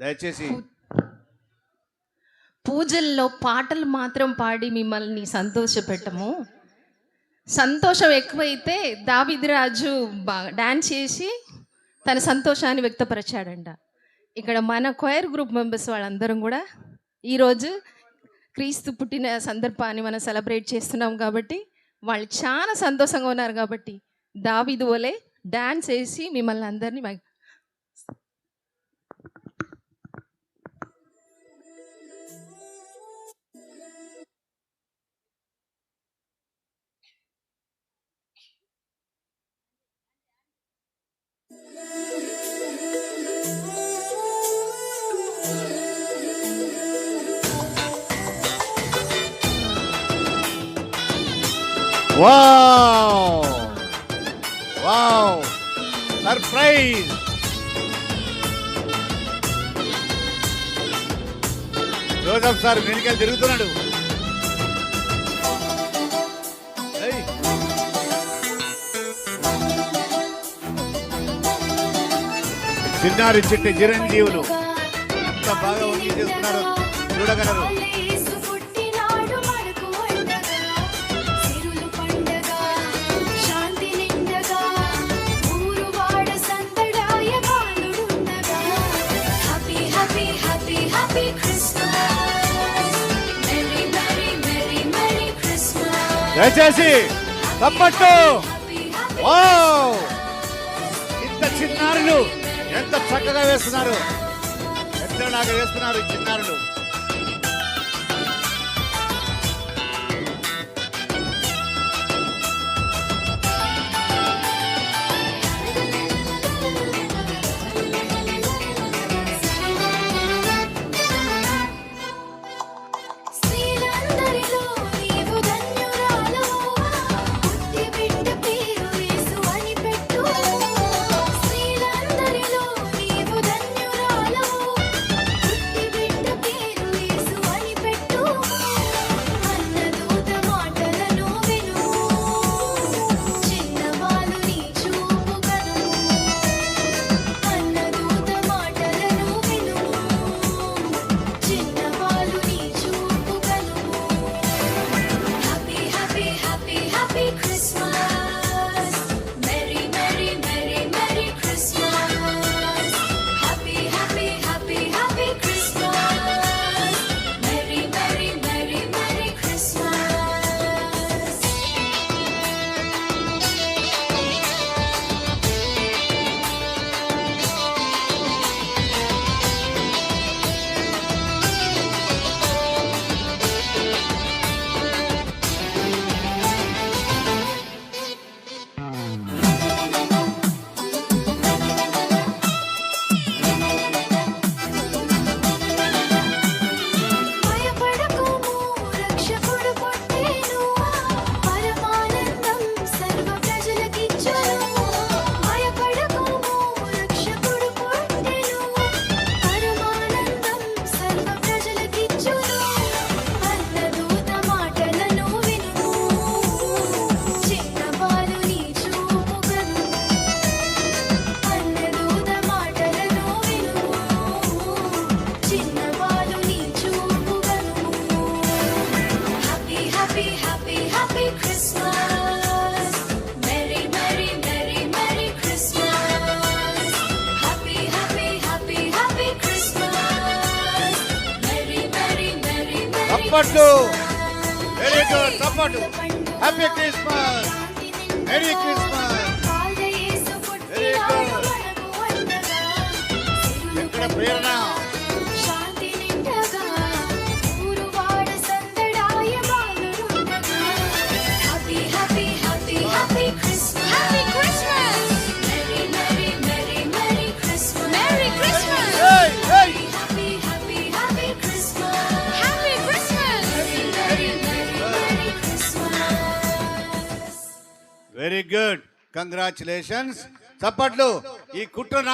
దయచేసి పూజల్లో పాటలు మాత్రం పాడి మిమ్మల్ని సంతోషపెట్టము. సంతోషం ఎక్కువైతే దావిదిరాజు బా డాన్స్ చేసి తన సంతోషాన్ని వ్యక్తపరిచాడంట. ఇక్కడ మన క్వైర్ గ్రూప్ మెంబర్స్ వాళ్ళందరం కూడా ఈరోజు క్రీస్తు పుట్టిన సందర్భాన్ని మనం సెలబ్రేట్ చేస్తున్నాం కాబట్టి వాళ్ళు చాలా సంతోషంగా ఉన్నారు కాబట్టి దావిదు వలె డాన్స్ వేసి మిమ్మల్ని అందరినీ wow wow surprise Joseph sir వెనుకలు తిరుగుతున్నాడు. ఏయ్. చిన్నారి చిట్టి చిరంజీవులు ఎంత బాగా వంగి చేస్తున్నారు చూడగలరు. దయచేసి తప్పట్టు. ఇంత చిన్నారులు ఎంత చక్కగా వేస్తున్నారు. ఎద్దలాగా వేస్తున్నారు చిన్నారులు. Merry very good తప్పట్లు happy Christmas merry Christmas very good ఎక్కడ ప్రేరణ? వెరీ గుడ్ కంగ్రాచులేషన్స్ చప్పట్లు. ఈ కుట్ర నాకు